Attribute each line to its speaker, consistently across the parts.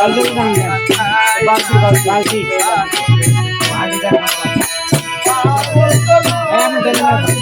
Speaker 1: बाल्टी बाल्टी बाल्टी बाल्टी बाल्टी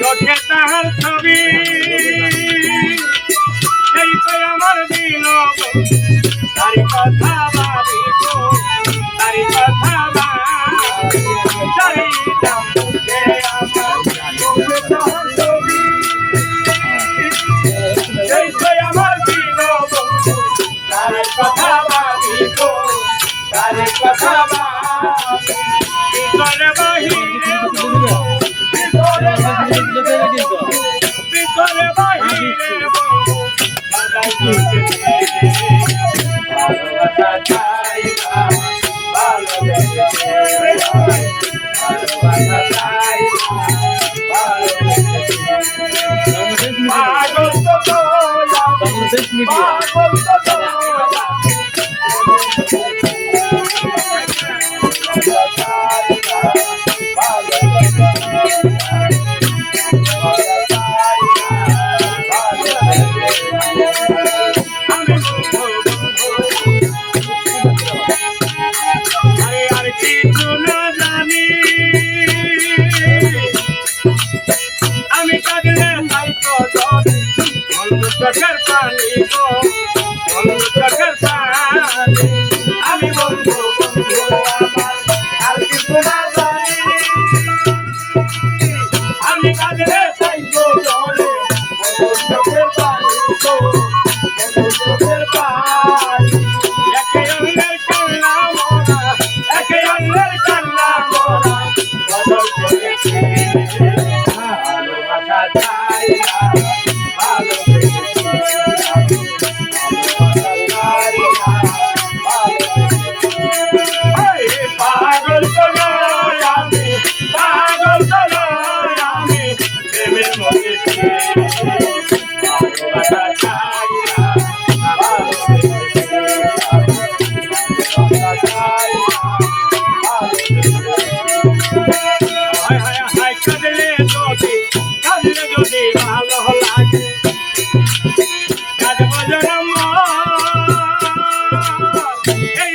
Speaker 1: চোখে তাহার ছবি। এই তো আমার দিন তারি কথা ভাবি তারি কথা ভাবি। তারি দাম মুখে আমার চোখে তাহার ছবি। এই তো আমার দিন তারি কথা ভাবি তারি কথা ভাবি। চাই না চোখের পানি গো অন্ধ চোখের পানি। আমি বন্ধু বন্ধু, আমার আর কিছু না জানি। আমি তো জানি অন্ধ চোখের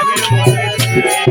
Speaker 1: Thank you.